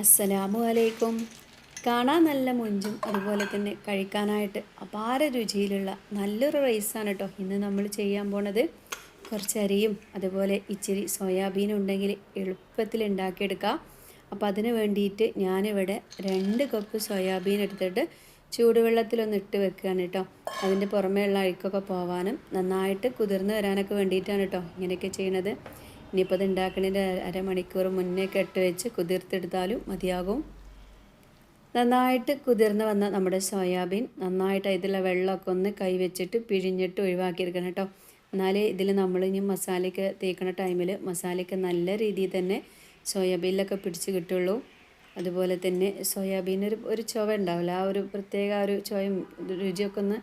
അസ്സലാമു അലൈക്കും. കാണാൻ നല്ല മുഞ്ചും അതുപോലെ തന്നെ കഴിക്കാനായിട്ട് അപാര രുചിയിലുള്ള നല്ലൊരു റൈസാണ് കേട്ടോ ഇന്ന് നമ്മൾ ചെയ്യാൻ പോണത്. കുറച്ച് അരിയും അതുപോലെ ഇച്ചിരി സോയാബീൻ ഉണ്ടെങ്കിൽ എളുപ്പത്തിൽ ഉണ്ടാക്കിയെടുക്കാം. അപ്പോൾ അതിന് വേണ്ടിയിട്ട് ഞാനിവിടെ രണ്ട് കപ്പ് സോയാബീൻ എടുത്തിട്ട് ചൂടുവെള്ളത്തിലൊന്ന് ഇട്ട് വെക്കുകയാണ് കേട്ടോ അതിന്റെ പുറമേയുള്ള അഴുക്കൊക്കെ പോവാനും നന്നായിട്ട് കുതിർന്ന് വരാനൊക്കെ വേണ്ടിയിട്ടാണ് കേട്ടോ ഇങ്ങനെയൊക്കെ ചെയ്യണത്. ഇനിയിപ്പോൾ അത് ഉണ്ടാക്കണതിന്റെ അരമണിക്കൂർ മുന്നേ കെട്ട് വെച്ച് കുതിർത്തെടുത്താലും മതിയാകും. നന്നായിട്ട് കുതിർന്ന് വന്ന നമ്മുടെ സോയാബീൻ നന്നായിട്ട് ഇതിലെ വെള്ളമൊക്കെ ഒന്ന് കൈവച്ചിട്ട് പിഴിഞ്ഞിട്ട് ഒഴിവാക്കിയെടുക്കണം കേട്ടോ. എന്നാലേ ഇതിൽ നമ്മൾ ഇനി മസാലയ്ക്ക് തേക്കണ ടൈമിൽ മസാലയ്ക്ക് നല്ല രീതിയിൽ തന്നെ സോയാബീനിലൊക്കെ പിടിച്ച് കിട്ടുള്ളൂ. അതുപോലെ തന്നെ സോയാബീൻ ഒരു ഒരു ചുവ ഉണ്ടാവില്ല. ആ ഒരു പ്രത്യേക ഒരു ചുവയും രുചിയൊക്കെ ഒന്ന്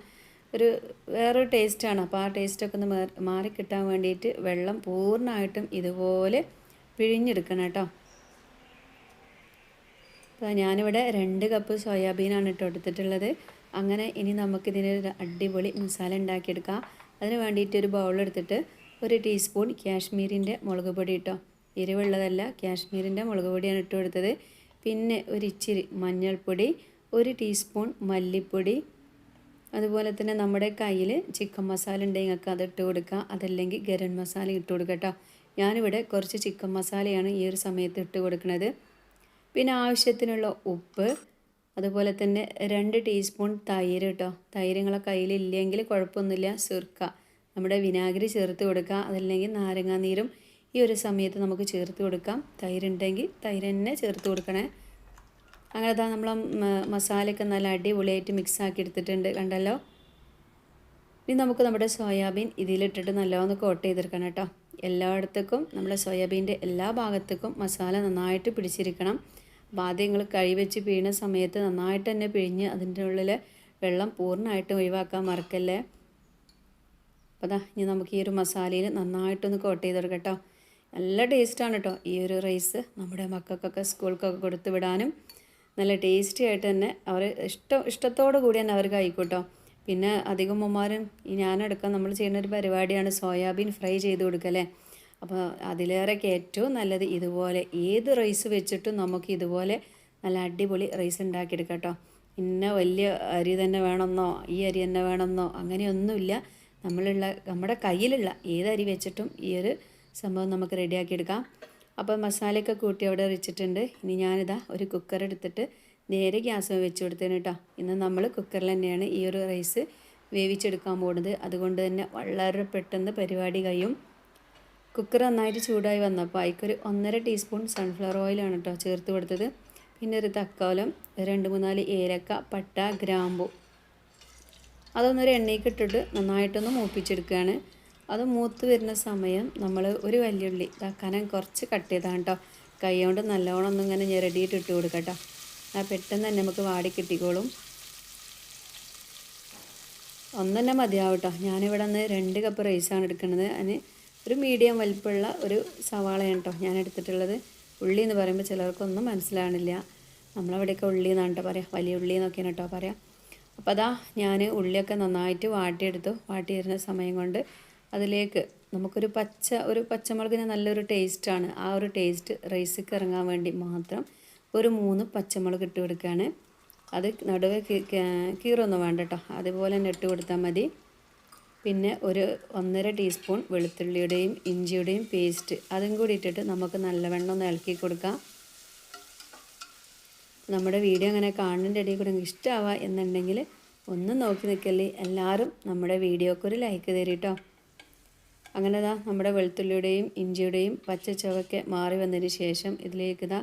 ഒരു വേറൊരു ടേസ്റ്റാണ്. അപ്പോൾ ആ ടേസ്റ്റൊക്കെ ഒന്ന് മാറി കിട്ടാൻ വേണ്ടിയിട്ട് വെള്ളം പൂർണമായിട്ടും ഇതുപോലെ പിഴിഞ്ഞെടുക്കണം കേട്ടോ. അപ്പോൾ ഞാനിവിടെ രണ്ട് കപ്പ് സോയാബീനാണ് ഇട്ട് എടുത്തിട്ടുള്ളത്. അങ്ങനെ ഇനി നമുക്കിതിന് ഒരു അടിപൊളി മസാല ഉണ്ടാക്കിയെടുക്കാം. അതിന് വേണ്ടിയിട്ട് ഒരു ബൗളെടുത്തിട്ട് ഒരു ടീസ്പൂൺ കാശ്മീരിന്റെ മുളക് പൊടി ഇട്ടോ. എരിവുള്ളതല്ല കാശ്മീരിന്റെ മുളക് പൊടിയാണ് ഇട്ട് കൊടുത്തത്. പിന്നെ ഒരു ഇച്ചിരി മഞ്ഞൾപ്പൊടി ഒരു ടീസ്പൂൺ മല്ലിപ്പൊടി അതുപോലെ തന്നെ നമ്മുടെ കയ്യിൽ ചിക്കൻ മസാല ഉണ്ടെങ്കിൽ നിങ്ങൾക്ക് അത് ഇട്ട് കൊടുക്കുക അതല്ലെങ്കിൽ ഗരം മസാല ഇട്ട് കൊടുക്കുക കേട്ടോ. ഞാനിവിടെ കുറച്ച് ചിക്കൻ മസാലയാണ് ഈ ഒരു സമയത്ത് ഇട്ട് കൊടുക്കുന്നത്. പിന്നെ ആവശ്യത്തിനുള്ള ഉപ്പ് അതുപോലെ തന്നെ രണ്ട് ടീസ്പൂൺ തൈര് കേട്ടോ. തൈര് കയ്യിലില്ലെങ്കിൽ കുഴപ്പമൊന്നുമില്ല. സുർക്ക നമ്മുടെ വിനാഗിരി ചേർത്ത് കൊടുക്കുക. അതല്ലെങ്കിൽ നാരങ്ങാനീരും ഈ ഒരു സമയത്ത് നമുക്ക് ചേർത്ത് കൊടുക്കാം. തൈരുണ്ടെങ്കിൽ തൈര് തന്നെ ചേർത്ത് കൊടുക്കണേ. അങ്ങനെ നമ്മൾ മസാലയൊക്കെ നല്ല അടിപൊളിയായിട്ട് മിക്സ് ആക്കി എടുത്തിട്ടുണ്ട് കണ്ടല്ലോ? ഇനി നമുക്ക് നമ്മുടെ സോയാബീൻ ഇതിലിട്ടിട്ട് നല്ലോണം കോട്ട് ചെയ്തെടുക്കണം കേട്ടോ. എല്ലായിടത്തേക്കും നമ്മുടെ സോയാബീന്റെ എല്ലാ ഭാഗത്തേക്കും മസാല നന്നായിട്ട് പിടിച്ചിരിക്കണം. അപ്പോൾ ആദ്യം നിങ്ങൾ കൈ വെച്ച് സമയത്ത് നന്നായിട്ട് തന്നെ പിഴിഞ്ഞ് അതിന്റെ ഉള്ളിൽ വെള്ളം പൂർണമായിട്ടും ഒഴിവാക്കാൻ മറക്കല്ലേ? അപ്പോൾ അതാ ഇനി നമുക്ക് ഈ ഒരു മസാലയിൽ നന്നായിട്ടൊന്ന് കോട്ട് ചെയ്തെടുക്കാം കേട്ടോ. നല്ല ടേസ്റ്റാണ് കേട്ടോ ഈ ഒരു റൈസ് നമ്മുടെ മക്കൾക്കൊക്കെ സ്കൂൾക്കൊക്കെ കൊടുത്തു വിടാനും. നല്ല ടേസ്റ്റി ആയിട്ട് തന്നെ അവർ ഇഷ്ടം ഇഷ്ടത്തോടു കൂടി തന്നെ അവർ കഴിക്കൂട്ടോ. പിന്നെ അധികം ഉമ്മാരും ഈ ഞാനടക്കം നമ്മൾ ചെയ്യുന്ന ഒരു പരിപാടിയാണ് സോയാബീൻ ഫ്രൈ ചെയ്ത് കൊടുക്കല്ലേ അപ്പോൾ അതിലേറെയൊക്കെ ഏറ്റവും നല്ലത് ഇതുപോലെ ഏത് റൈസ് വെച്ചിട്ടും നമുക്ക് ഇതുപോലെ നല്ല അടിപൊളി റൈസ് ഉണ്ടാക്കിയെടുക്കാം ഇന്ന വലിയ അരി തന്നെ വേണമെന്നോ ഈ അരി തന്നെ വേണമെന്നോ അങ്ങനെയൊന്നുമില്ല. നമ്മളുള്ള നമ്മുടെ കയ്യിലുള്ള ഏത് അരി വെച്ചിട്ടും ഈ ഒരു സംഭവം നമുക്ക് റെഡിയാക്കി എടുക്കാം അപ്പോൾ മസാലയൊക്കെ കൂട്ടി അവിടെ വെച്ചിട്ടുണ്ട്. ഇനി ഞാനിതാ ഒരു കുക്കർ എടുത്തിട്ട് നേരെ ഗ്യാസ് വെച്ച് കൊടുത്തേന് കേട്ടോ ഇന്ന് നമ്മൾ കുക്കറിൽ തന്നെയാണ് ഈ ഒരു റൈസ് വേവിച്ചെടുക്കാൻ പോകുന്നത് അതുകൊണ്ട് തന്നെ വളരെ പെട്ടെന്ന് പരിപാടി കഴിയും. കുക്കർ നന്നായിട്ട് ചൂടായി വന്നപ്പോൾ അതിക്കൊരു ഒന്നര ടീസ്പൂൺ സൺഫ്ലവർ ഓയിലാണ് കേട്ടോ ചേർത്ത് കൊടുത്തത്. പിന്നെ ഒരു തക്കാലം രണ്ട് മൂന്നാൽ ഏലക്ക പട്ട ഗ്രാമ്പു. അതൊന്നൊരു എണ്ണയ്ക്ക് ഇട്ടിട്ട് നന്നായിട്ടൊന്ന് മൂപ്പിച്ചെടുക്കുകയാണ് അത് മൂത്ത് വരുന്ന സമയം നമ്മൾ ഒരു വല്യുള്ളി കനം കുറച്ച് കട്ട് ചെയ്താണ് കേട്ടോ കൈ കൊണ്ട് നല്ലോണം ഒന്നും ഇങ്ങനെ ഞെരടിയിട്ട് ഇട്ട് കൊടുക്കാം കേട്ടോ ആ പെട്ടെന്ന് തന്നെ നമുക്ക് വാടി കിട്ടിക്കോളും. ഒന്നെന്നെ മതിയാവും കേട്ടോ ഞാനിവിടെ നിന്ന് രണ്ട് കപ്പ് റൈസാണ് എടുക്കുന്നത്. അതിന് ഒരു മീഡിയം വലിപ്പമുള്ള ഒരു സവാളയാണ് കേട്ടോ ഞാൻ എടുത്തിട്ടുള്ളത്. ഉള്ളി എന്ന് പറയുമ്പോൾ ചിലർക്കൊന്നും മനസ്സിലാവണില്ല. നമ്മളവിടെയൊക്കെ ഉള്ളി എന്നാണ് കേട്ടോ പറയാം. വലിയ ഉള്ളി എന്നൊക്കെയാണ് കേട്ടോ പറയാം. അപ്പോൾ അതാ ഞാൻ ഉള്ളിയൊക്കെ നന്നായിട്ട് വാട്ടിയെടുത്തു. വാട്ടി വരുന്ന സമയം കൊണ്ട് അതിലേക്ക് നമുക്കൊരു പച്ച ഒരു പച്ചമുളകിന് നല്ലൊരു ടേസ്റ്റാണ് ആ ഒരു ടേസ്റ്റ് റൈസിക്ക് ഇറങ്ങാൻ വേണ്ടി മാത്രം ഒരു മൂന്ന് പച്ചമുളക് ഇട്ട് കൊടുക്കുകയാണ്. അത് നടുവ് കീറൊന്നും വേണ്ട കേട്ടോ അതുപോലെ തന്നെ ഇട്ട് കൊടുത്താൽ മതി. പിന്നെ ഒരു ഒന്നര ടീസ്പൂൺ വെളുത്തുള്ളിയുടെയും ഇഞ്ചിയുടെയും പേസ്റ്റ് അതും കൂടി ഇട്ടിട്ട് നമുക്ക് നല്ലവണ്ണം ഒന്ന് ഇളക്കി കൊടുക്കാം. നമ്മുടെ വീഡിയോ അങ്ങനെ കാണുന്നതിന്റെ ഇടയിൽ കൂടെ ഇഷ്ടമാവുക എന്നുണ്ടെങ്കിൽ ഒന്നും നോക്കി നിൽക്കല്ലേ. എല്ലാവരും നമ്മുടെ വീഡിയോക്ക് ഒരു ലൈക്ക് തരീട്ടോ അങ്ങനെ ഇതാ നമ്മുടെ വെളുത്തുള്ളിയുടെയും ഇഞ്ചിയുടെയും പച്ച ചുവക്കെ മാറി വന്നതിന് ശേഷം ഇതിലേക്ക് ഇതാ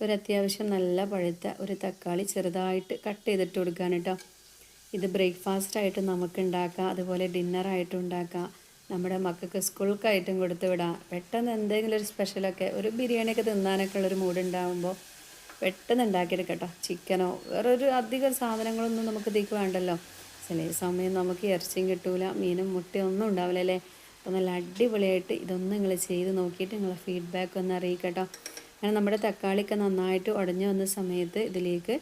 ഒരു അത്യാവശ്യം നല്ല പഴുത്ത ഒരു തക്കാളി ചെറുതായിട്ട് കട്ട് ചെയ്തിട്ട് കൊടുക്കാൻ കേട്ടോ. ഇത് ബ്രേക്ക്ഫാസ്റ്റ് നമുക്ക് ഉണ്ടാക്കാം അതുപോലെ ഡിന്നറായിട്ടും ഉണ്ടാക്കാം. നമ്മുടെ മക്കൾക്ക് സ്കൂൾക്കായിട്ടും കൊടുത്ത് വിടാം. പെട്ടെന്ന് എന്തെങ്കിലും ഒരു സ്പെഷ്യലൊക്കെ ഒരു ബിരിയാണിയൊക്കെ തിന്നാനൊക്കെ ഉള്ളൊരു മൂഡ് ഉണ്ടാകുമ്പോൾ പെട്ടെന്ന് ഉണ്ടാക്കിയെടുക്കട്ടോ. ചിക്കനോ വേറൊരു അധികം സാധനങ്ങളൊന്നും നമുക്ക് ഇതിക്ക് വേണ്ടല്ലോ. ചില സമയം നമുക്ക് ഇറച്ചിയും കിട്ടൂല മീനും മുട്ടയും ഒന്നും ഉണ്ടാവില്ല അല്ലേ? അപ്പോൾ നല്ല അടിപൊളിയായിട്ട് ഇതൊന്നും നിങ്ങൾ ചെയ്ത് നോക്കിയിട്ട് നിങ്ങളെ ഫീഡ്ബാക്ക് ഒന്ന് അറിയിക്കട്ടോ. അങ്ങനെ നമ്മുടെ തക്കാളിയൊക്കെ നന്നായിട്ട് ഉടഞ്ഞു വന്ന സമയത്ത് ഇതിലേക്ക്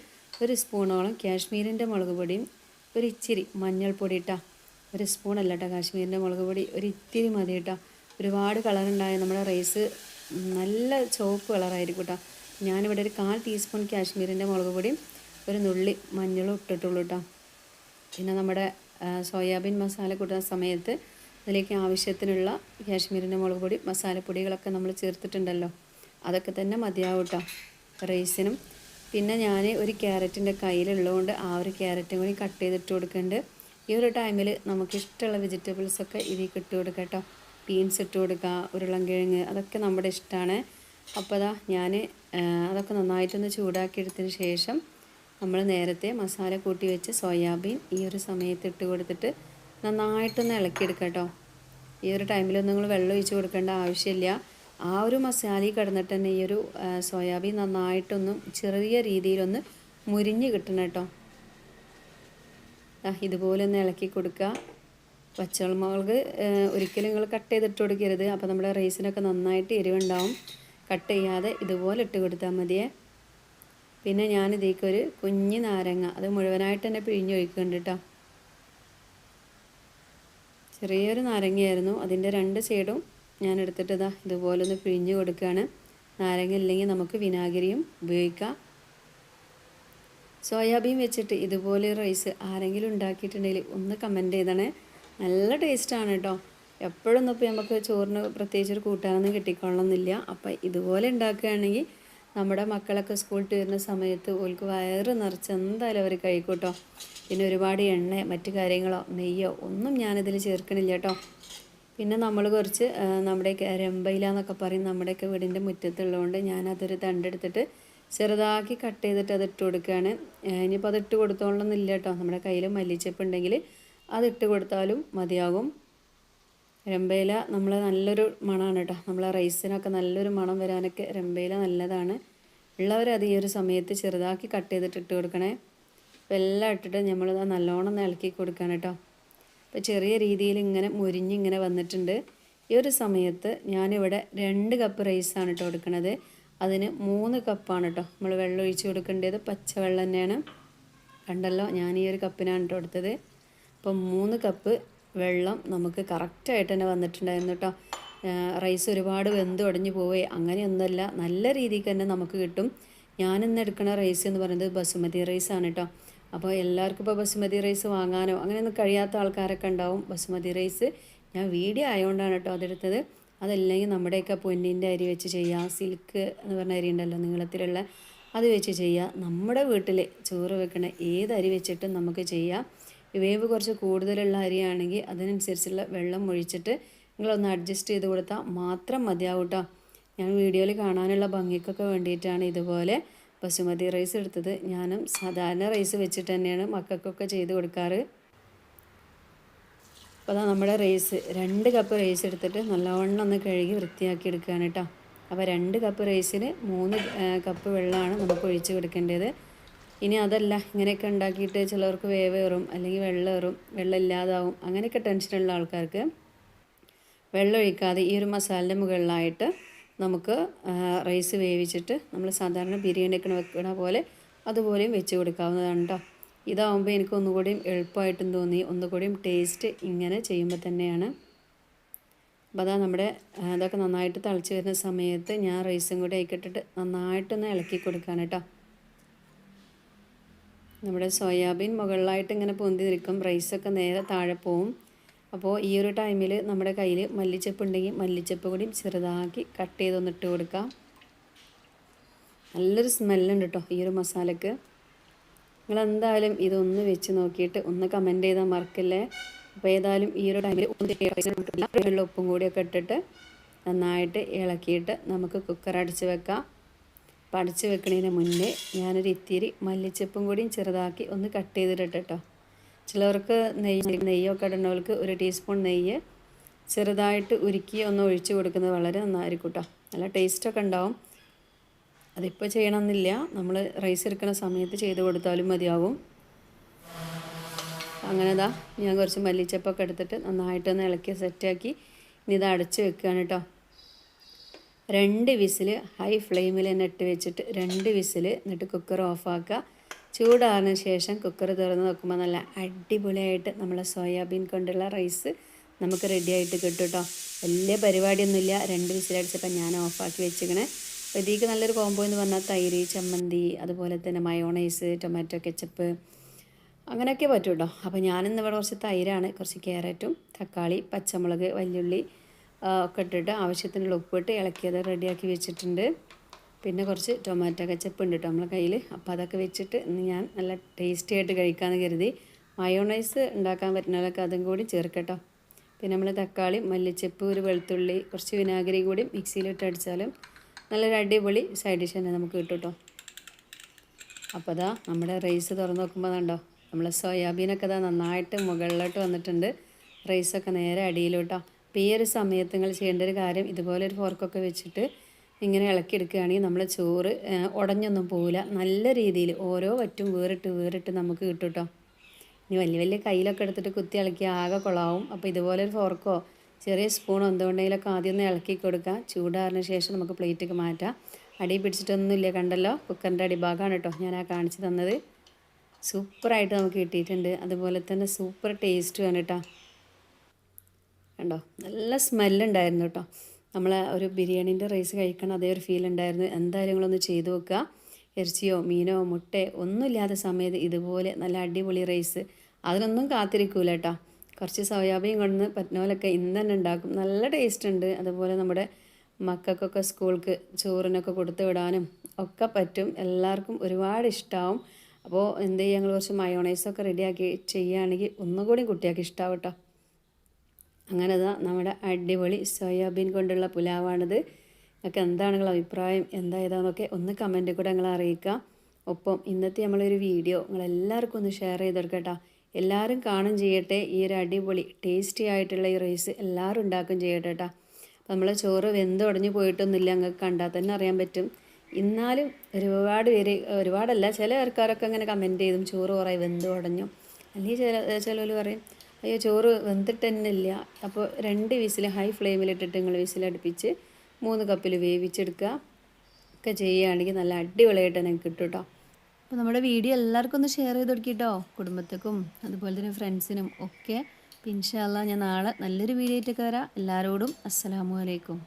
ഒരു സ്പൂണോളം കാശ്മീരിന്റെ മുളക് പൊടിയും ഒരു ഇച്ചിരി മഞ്ഞൾപ്പൊടി ഇട്ടാ. ഒരു സ്പൂണല്ല കേട്ടോ കാശ്മീരിന്റെ മുളക് പൊടി ഒരു ഇത്തിരി മതി കേട്ടോ. ഒരുപാട് കളറുണ്ടായ നമ്മുടെ റൈസ് നല്ല ചുവപ്പ് കളറായിരിക്കും കേട്ടോ. ഞാനിവിടെ ഒരു കാൽ ടീസ്പൂൺ കാശ്മീരിന്റെ മുളക് പൊടിയും ഒരു നുള്ളി മഞ്ഞളും ഇട്ടിട്ടുള്ളൂ കേട്ടോ. പിന്നെ നമ്മുടെ സോയാബീൻ മസാല കൂട്ടുന്ന സമയത്ത് അതിലേക്ക് ആവശ്യത്തിനുള്ള കാശ്മീരിന്റെ മുളക് പൊടി മസാലപ്പൊടികളൊക്കെ നമ്മൾ ചേർത്തിട്ടുണ്ടല്ലോ. അതൊക്കെ തന്നെ മതിയാവും കേട്ടോ റൈസിനും. പിന്നെ ഞാൻ ഒരു ക്യാരറ്റിന്റെ കയ്യിലുള്ളതുകൊണ്ട് ആ ഒരു ക്യാരറ്റും കൂടി കട്ട് ചെയ്തിട്ട് കൊടുക്കുന്നുണ്ട്. ഈ ഒരു ടൈമിൽ നമുക്കിഷ്ടമുള്ള വെജിറ്റബിൾസൊക്കെ ഇതിലേക്ക് ഇട്ട് കൊടുക്കാം കേട്ടോ ബീൻസ് ഇട്ട് കൊടുക്കുക ഉരുളൻകിഴങ്ങ് അതൊക്കെ നമ്മുടെ ഇഷ്ടമാണ്. അപ്പോൾ അതാ ഞാൻ അതൊക്കെ നന്നായിട്ടൊന്ന് ചൂടാക്കി എടുത്തതിന് ശേഷം നമ്മൾ നേരത്തെ മസാല കൂട്ടി വെച്ച് സോയാബീൻ ഈ ഒരു സമയത്ത് ഇട്ട് കൊടുത്തിട്ട് നന്നായിട്ടൊന്ന് ഇളക്കിയെടുക്കാം കേട്ടോ ഈ ഒരു ടൈമിലൊന്നും നിങ്ങൾ വെള്ളം ഒഴിച്ച് കൊടുക്കേണ്ട ആവശ്യമില്ല. ആ ഒരു മസാലയിൽ കിടന്നിട്ട് തന്നെ ഈ ഒരു സോയാബീൻ നന്നായിട്ടൊന്ന് ചെറിയ രീതിയിലൊന്ന് മുരിഞ്ഞ് കിട്ടണം കേട്ടോ. ഇതുപോലെ ഒന്ന് ഇളക്കി കൊടുക്കുക. പച്ചമുളക് ഒരിക്കലും നിങ്ങൾ കട്ട് ചെയ്തിട്ട് കൊടുക്കരുത്. അപ്പോൾ നമ്മുടെ റൈസിനൊക്കെ നന്നായിട്ട് എരിവുണ്ടാവും. കട്ട് ചെയ്യാതെ ഇതുപോലെ ഇട്ട് കൊടുത്താൽ മതിയേ. പിന്നെ ഞാൻ കുഞ്ഞ് നാരങ്ങ അത് മുഴുവനായിട്ട് തന്നെ പിഴിഞ്ഞൊഴിക്കുന്നുണ്ട് കേട്ടോ. ചെറിയൊരു നാരങ്ങയായിരുന്നു. അതിന്റെ രണ്ട് സൈഡും ഞാൻ എടുത്തിട്ട് ഇതാ ഇതുപോലെ ഒന്ന് പിഴിഞ്ഞ് കൊടുക്കുകയാണ്. നാരങ്ങ ഇല്ലെങ്കിൽ നമുക്ക് വിനാഗിരിയും ഉപയോഗിക്കാം. സോയാബീൻ വെച്ചിട്ട് ഇതുപോലെ റൈസ് ആരെങ്കിലും ഉണ്ടാക്കിയിട്ടുണ്ടെങ്കിൽ ഒന്ന് കമന്റ് ചെയ്തണേ. നല്ല ടേസ്റ്റാണ് കേട്ടോ. എപ്പോഴൊന്നും ഇപ്പോൾ നമുക്ക് ചോറിന് പ്രത്യേകിച്ച് ഒരു കൂട്ടാനൊന്നും കിട്ടിക്കൊള്ളണമെന്നില്ല. അപ്പം ഇതുപോലെ ഉണ്ടാക്കുകയാണെങ്കിൽ നമ്മുടെ മക്കളൊക്കെ സ്കൂൾ വരുന്ന സമയത്ത് ഓൽക്ക് വയറ് നിറച്ച് എന്തായാലും അവർ കഴിക്കൂട്ടോ. കേട്ടോ പിന്നെ ഒരുപാട് എണ്ണ മറ്റു കാര്യങ്ങളോ നെയ്യോ ഒന്നും ഞാനിതിൽ ചേർക്കണില്ല കേട്ടോ പിന്നെ നമ്മൾ കുറച്ച് നമ്മുടെ രമ്പയില എന്നൊക്കെ പറയും നമ്മുടെയൊക്കെ വീടിന്റെ മുറ്റത്തുള്ളതുകൊണ്ട് ഞാനതൊരു തണ്ടെടുത്തിട്ട് ചെറുതാക്കി കട്ട് ചെയ്തിട്ട് അത് ഇട്ട് കൊടുക്കുകയാണ് ഇനിയിപ്പോൾ അത് ഇട്ട് കൊടുത്തോളണമെന്നില്ല കേട്ടോ നമ്മുടെ കയ്യിൽ മല്ലിച്ചപ്പ് ഉണ്ടെങ്കിൽ അത് ഇട്ട് കൊടുത്താലും മതിയാകും. രമ്പയില നമ്മൾ നല്ലൊരു മണമാണ് കേട്ടോ നമ്മളെ റൈസിനൊക്കെ നല്ലൊരു മണം വരാനൊക്കെ രമ്പയില നല്ലതാണ്. ഉള്ളവർ അത് ഈ ഒരു സമയത്ത് ചെറുതാക്കി കട്ട് ചെയ്തിട്ട് ഇട്ട് കൊടുക്കണേ. അപ്പോൾ എല്ലാം ഇട്ടിട്ട് നമ്മൾ നല്ലോണം നിലക്കി കൊടുക്കണം കേട്ടോ അപ്പോൾ ചെറിയ രീതിയിൽ ഇങ്ങനെ മുരിഞ്ഞിങ്ങനെ വന്നിട്ടുണ്ട്. ഈ ഒരു സമയത്ത് ഞാനിവിടെ രണ്ട് കപ്പ് റൈസാണ് കേട്ടോ കൊടുക്കണത്. അതിന് മൂന്ന് കപ്പാണ് കേട്ടോ നമ്മൾ വെള്ളം ഒഴിച്ച് കൊടുക്കേണ്ടത് പച്ചവെള്ളം തന്നെയാണ്. കണ്ടല്ലോ ഞാൻ ഈ ഒരു കപ്പിനാണ് കേട്ടോ എടുത്തത് അപ്പം മൂന്ന് കപ്പ് വെള്ളം നമുക്ക് കറക്റ്റായിട്ട് തന്നെ വന്നിട്ടുണ്ടായിരുന്നു കേട്ടോ. റൈസ് ഒരുപാട് വെന്ത് ഉടഞ്ഞു പോവേ അങ്ങനെയൊന്നുമല്ല നല്ല രീതിക്ക് തന്നെ നമുക്ക് കിട്ടും. ഞാനിന്ന് എടുക്കുന്ന റൈസ് എന്ന് പറയുന്നത് ബസുമതി ആണ് കേട്ടോ. അപ്പോൾ എല്ലാവർക്കും ഇപ്പോൾ ബസുമതി റൈസ് വാങ്ങാനോ അങ്ങനെയൊന്നും കഴിയാത്ത ആൾക്കാരൊക്കെ ഉണ്ടാവും. ബസുമതി റൈസ് ഞാൻ വീഡിയോ ആയതുകൊണ്ടാണ് കേട്ടോ അതെടുത്തത്. അതല്ലെങ്കിൽ നമ്മുടെയൊക്കെ പൊന്നിന്റെ അരി വെച്ച് ചെയ്യാം സിൽക്ക് എന്ന് പറഞ്ഞ അരി ഉണ്ടല്ലോ നീളത്തിലുള്ള അത് വെച്ച് ചെയ്യുക. നമ്മുടെ വീട്ടിൽ ചോറ് വെക്കണ ഏത് അരി വെച്ചിട്ടും നമുക്ക് ചെയ്യാം. വേവ് കുറച്ച് കൂടുതലുള്ള അരിയാണെങ്കിൽ അതിനനുസരിച്ചുള്ള വെള്ളം ഒഴിച്ചിട്ട് നിങ്ങളൊന്ന് അഡ്ജസ്റ്റ് ചെയ്ത് കൊടുത്താൽ മാത്രം മതിയാവും കേട്ടോ ഞാൻ വീഡിയോയിൽ കാണാനുള്ള ഭംഗിക്കൊക്കെ വേണ്ടിയിട്ടാണ് ഇതുപോലെ ബസുമതി റൈസ് എടുത്തത്. ഞാനും സാധാരണ റൈസ് വെച്ചിട്ട് തന്നെയാണ് മക്കൾക്കൊക്കെ ചെയ്ത് കൊടുക്കാറ്. അപ്പോൾ അതാ നമ്മുടെ റൈസ് രണ്ട് കപ്പ് റൈസ് എടുത്തിട്ട് നല്ലവണ്ണം ഒന്ന് കഴുകി വൃത്തിയാക്കി എടുക്കുകയാണ് കേട്ടോ അപ്പോൾ രണ്ട് കപ്പ് റൈസിന് മൂന്ന് കപ്പ് വെള്ളമാണ് നമുക്ക് ഒഴിച്ച് കൊടുക്കേണ്ടത്. ഇനി അതല്ല ഇങ്ങനെയൊക്കെ ഉണ്ടാക്കിയിട്ട് ചിലർക്ക് വേവ് കയറും അല്ലെങ്കിൽ വെള്ളം കയറും വെള്ളം ഇല്ലാതാവും അങ്ങനെയൊക്കെ ടെൻഷനുള്ള ആൾക്കാർക്ക് വെള്ളം ഒഴിക്കാതെ ഈ ഒരു മസാലയുടെ മുകളിലായിട്ട് നമുക്ക് റൈസ് വേവിച്ചിട്ട് നമ്മൾ സാധാരണ ബിരിയാണി ഒക്കെ വെക്കണ പോലെ അതുപോലെയും വെച്ച് കൊടുക്കാവുന്നതാണ് കേട്ടോ ഇതാവുമ്പോൾ എനിക്ക് ഒന്നുകൂടിയും എളുപ്പമായിട്ടും തോന്നി. ഒന്നുകൂടിയും ടേസ്റ്റ് ഇങ്ങനെ ചെയ്യുമ്പോൾ തന്നെയാണ്. അപ്പോൾ അതാ നമ്മുടെ അതൊക്കെ നന്നായിട്ട് തളിച്ച് വരുന്ന സമയത്ത് ഞാൻ റൈസും കൂടി ആയിക്കിട്ടിട്ട് നന്നായിട്ടൊന്ന് ഇളക്കി കൊടുക്കുകയാണ് കേട്ടോ നമ്മുടെ സോയാബീൻ മുകളിലായിട്ട് ഇങ്ങനെ പൊന്തി നിൽക്കും റൈസൊക്കെ നേരെ താഴെ പോവും. അപ്പോൾ ഈ ഒരു ടൈമിൽ നമ്മുടെ കയ്യിൽ മല്ലിച്ചപ്പ് ഉണ്ടെങ്കിൽ മല്ലിച്ചപ്പ് കൂടി ചെറുതാക്കി കട്ട് ചെയ്തൊന്ന് ഇട്ട് കൊടുക്കാം. നല്ലൊരു സ്മെല്ലുണ്ട് കേട്ടോ ഈ ഒരു മസാലക്ക്. നിങ്ങൾ എന്തായാലും ഇതൊന്ന് വെച്ച് നോക്കിയിട്ട് ഒന്ന് കമന്റ് ചെയ്താൽ മറക്കല്ലേ? അപ്പോൾ ഏതായാലും ഈ ഒരു ടൈമിൽ ഒന്ന് ഉപ്പും കൂടിയൊക്കെ ഇട്ടിട്ട് നന്നായിട്ട് ഇളക്കിയിട്ട് നമുക്ക് കുക്കർ അടിച്ച് വെക്കാം. അപ്പോൾ അടച്ച് വെക്കണതിന് മുന്നേ ഞാനൊരു ഇത്തിരി മല്ലിച്ചപ്പും കൂടിയും ചെറുതാക്കി ഒന്ന് കട്ട് ചെയ്തിട്ട് കേട്ടോ ചിലവർക്ക് നെയ്യ് നെയ്യൊക്കെ ഇടുന്നവർക്ക് ഒരു ടീസ്പൂൺ നെയ്യ് ചെറുതായിട്ട് ഉരുക്കി ഒന്ന് ഒഴിച്ച് കൊടുക്കുന്നത് വളരെ നന്നായിരിക്കും കേട്ടോ നല്ല ടേസ്റ്റൊക്കെ ഉണ്ടാവും. അതിപ്പോൾ ചെയ്യണമെന്നില്ല നമ്മൾ റൈസ് എടുക്കുന്ന സമയത്ത് ചെയ്ത് കൊടുത്താലും മതിയാവും. അങ്ങനെ ഇതാ ഞാൻ കുറച്ച് മല്ലിച്ചപ്പൊക്കെ എടുത്തിട്ട് നന്നായിട്ടൊന്ന് ഇളക്കി സെറ്റാക്കി ഇനി ഇത് അടച്ച് വെക്കുകയാണ് കേട്ടോ രണ്ട് വിസിൽ ഹൈ ഫ്ലെയിമിൽ തന്നെ ഇട്ട് വെച്ചിട്ട് രണ്ട് വിസിൽ എന്നിട്ട് കുക്കർ ഓഫാക്കുക ചൂടാറിന് ശേഷം കുക്കർ തുറന്ന് നോക്കുമ്പോൾ നല്ല അടിപൊളിയായിട്ട് നമ്മളെ സോയാബീൻ കൊണ്ടുള്ള റൈസ് നമുക്ക് റെഡി ആയിട്ട് കിട്ടും കേട്ടോ വലിയ പരിപാടിയൊന്നുമില്ല. രണ്ട് വിസിലടിച്ചപ്പോൾ ഞാൻ ഓഫാക്കി വെച്ചിങ്ങനെ ഇതിലേക്ക് നല്ലൊരു കോംബോ എന്ന് പറഞ്ഞാൽ തൈര് ചമ്മന്തി അതുപോലെ തന്നെ മയോണൈസ് ടൊമാറ്റോ കെച്ചപ്പ് അങ്ങനെയൊക്കെ പറ്റും കേട്ടോ അപ്പോൾ ഞാനിന്ന് ഇവിടെ കുറച്ച് തൈരാണ് കുറച്ച് ക്യാരറ്റും തക്കാളി പച്ചമുളക് വല്യുള്ളി ഒക്കെ ഇട്ടിട്ട് ആവശ്യത്തിനുള്ള ഉപ്പിട്ട് ഇളക്കിയത് റെഡിയാക്കി വെച്ചിട്ടുണ്ട്. പിന്നെ കുറച്ച് ടൊമാറ്റോ കച്ചപ്പ് ഉണ്ട് കേട്ടോ നമ്മളെ കയ്യിൽ അപ്പോൾ അതൊക്കെ വെച്ചിട്ട് ഞാൻ നല്ല ടേസ്റ്റി ആയിട്ട് കഴിക്കാമെന്ന് കരുതി. മയോണൈസ് ഉണ്ടാക്കാൻ പറ്റുന്നതൊക്കെ അതും കൂടി ചേർക്കട്ടോ. പിന്നെ നമ്മൾ തക്കാളി മല്ലിച്ചപ്പ് ഒരു വെളുത്തുള്ളി കുറച്ച് വിനാഗിരി കൂടി മിക്സിയിലിട്ട് അടിച്ചാലും നല്ലൊരു അടിപൊളി സൈഡ് ഡിഷ് തന്നെ നമുക്ക് കിട്ടും കേട്ടോ അപ്പോൾ അതാ നമ്മുടെ റൈസ് തുറന്ന് നോക്കുമ്പോൾ കണ്ടോ? നമ്മളെ സോയാബീനൊക്കെ ഇതാ നന്നായിട്ട് മുകളിലോട്ട് വന്നിട്ടുണ്ട്. റൈസൊക്കെ നേരെ അടിയിലോട്ടോ. അപ്പോൾ ഈ ഒരു സമയത്ത് നിങ്ങൾ ചെയ്യേണ്ട ഒരു കാര്യം ഇതുപോലെ ഒരു ഫോർക്കൊക്കെ വെച്ചിട്ട് ഇങ്ങനെ ഇളക്കിയെടുക്കുകയാണെങ്കിൽ നമ്മൾ ചോറ് ഉടഞ്ഞൊന്നും പോവില്ല. നല്ല രീതിയിൽ ഓരോ വറ്റും വേറിട്ട് വേറിട്ട് നമുക്ക് കിട്ടും കേട്ടോ ഇനി വലിയ വലിയ കയ്യിലൊക്കെ എടുത്തിട്ട് കുത്തി ഇളക്കി ആകെ കൊളാവും. അപ്പോൾ ഇതുപോലെ ഒരു ഫോർക്കോ ചെറിയ സ്പൂണോ എന്തുകൊണ്ടെങ്കിലൊക്കെ ആദ്യം ഒന്ന് ഇളക്കി കൊടുക്കുക ചൂടാറിന് ശേഷം നമുക്ക് പ്ലേറ്റൊക്കെ മാറ്റാം. അടി പിടിച്ചിട്ടൊന്നുമില്ല കണ്ടല്ലോ? കുക്കറിന്റെ അടിഭാഗമാണ് കേട്ടോ ഞാൻ ആ കാണിച്ചു തന്നത്. സൂപ്പറായിട്ട് നമുക്ക് കിട്ടിയിട്ടുണ്ട്. അതുപോലെ തന്നെ സൂപ്പർ ടേസ്റ്റുമാണ് കേട്ടോ കണ്ടോ? നല്ല സ്മെല്ലുണ്ടായിരുന്നു കേട്ടോ നമ്മൾ ഒരു ബിരിയാണീന്റെ റൈസ് കഴിക്കണം അതേ ഒരു ഫീൽ ഉണ്ടായിരുന്നു. എന്തായാലും നിങ്ങളൊന്ന് ചെയ്തു നോക്കുക. ഇറച്ചിയോ മീനോ മുട്ടയോ ഒന്നുമില്ലാത്ത സമയത്ത് ഇതുപോലെ നല്ല അടിപൊളി റൈസ് അതിനൊന്നും കാത്തിരിക്കൂല കേട്ടോ കുറച്ച് സോയാബീൻ കൊണ്ടുവന്ന് പറ്റുന്നപോലൊക്കെ ഇന്ന് തന്നെ ഉണ്ടാക്കും. നല്ല ടേസ്റ്റ് ഉണ്ട്. അതുപോലെ നമ്മുടെ മക്കൾക്കൊക്കെ സ്കൂൾക്ക് ചോറിനൊക്കെ കൊടുത്തു വിടാനും ഒക്കെ പറ്റും. എല്ലാവർക്കും ഒരുപാട് ഇഷ്ടമാവും അപ്പോൾ എന്ത് ചെയ്യുക ഞങ്ങൾ കുറച്ച് മയോണൈസൊക്കെ റെഡിയാക്കി ചെയ്യുകയാണെങ്കിൽ ഒന്നുകൂടി കുട്ടികൾക്ക് ഇഷ്ടമാവും കേട്ടോ അങ്ങനെ ഇതാ നമ്മുടെ അടിപൊളി സോയാബീൻ കൊണ്ടുള്ള പുലാവാണിത്. നിങ്ങൾക്ക് എന്താണ് നിങ്ങളുടെ അഭിപ്രായം? എന്താ ഏതാന്നൊക്കെ ഒന്ന് കമന്റിൽ കൂടെ നിങ്ങൾ അറിയിക്കുക. ഒപ്പം ഇന്നത്തെ നമ്മളൊരു വീഡിയോ നിങ്ങളെല്ലാവർക്കും ഒന്ന് ഷെയർ ചെയ്തെടുക്കട്ടോ. എല്ലാവരും കാണും ചെയ്യട്ടെ. ഈ ഒരു അടിപൊളി ടേസ്റ്റി ആയിട്ടുള്ള ഈ റൈസ് എല്ലാവരും ഉണ്ടാക്കും ചെയ്യട്ടെ കേട്ടോ നമ്മൾ ചോറ് വെന്തുടഞ്ഞു പോയിട്ടൊന്നുമില്ല. നിങ്ങൾക്ക് കണ്ടാൽ തന്നെ അറിയാൻ പറ്റും. എന്നാലും ഒരുപാട് പേര് ഒരുപാടല്ല ചില ആൾക്കാരൊക്കെ അങ്ങനെ കമന്റ് ചെയ്തും ചോറ് കുറേ വെന്ത് ഉടഞ്ഞു. അല്ലെങ്കിൽ ചില ചിലവർ പറയും അയ്യോ ചോറ് വെന്തിട്ട് തന്നെ ഇല്ല അപ്പോൾ രണ്ട് വിസിൽ ഹൈ ഫ്ലെയിമിലിട്ടിട്ട് നിങ്ങൾ വിസിലടുപ്പിച്ച് മൂന്ന് കപ്പിൽ വേവിച്ചെടുക്കുക ഒക്കെ ചെയ്യുകയാണെങ്കിൽ നല്ല അടിപൊളിയായിട്ട് തന്നെ കിട്ടും കേട്ടോ അപ്പോൾ നമ്മുടെ വീഡിയോ എല്ലാവർക്കും ഒന്ന് ഷെയർ ചെയ്ത് കൊടുക്കിട്ടോ. കുടുംബത്തേക്കും അതുപോലെ തന്നെ ഫ്രണ്ട്സിനും ഒക്കെ. പിൻഷാല്ല ഞാൻ നാളെ നല്ലൊരു വീഡിയോ ആയിട്ടൊക്കെ വരാം. എല്ലാവരോടും അസ്സലാമു അലൈക്കും.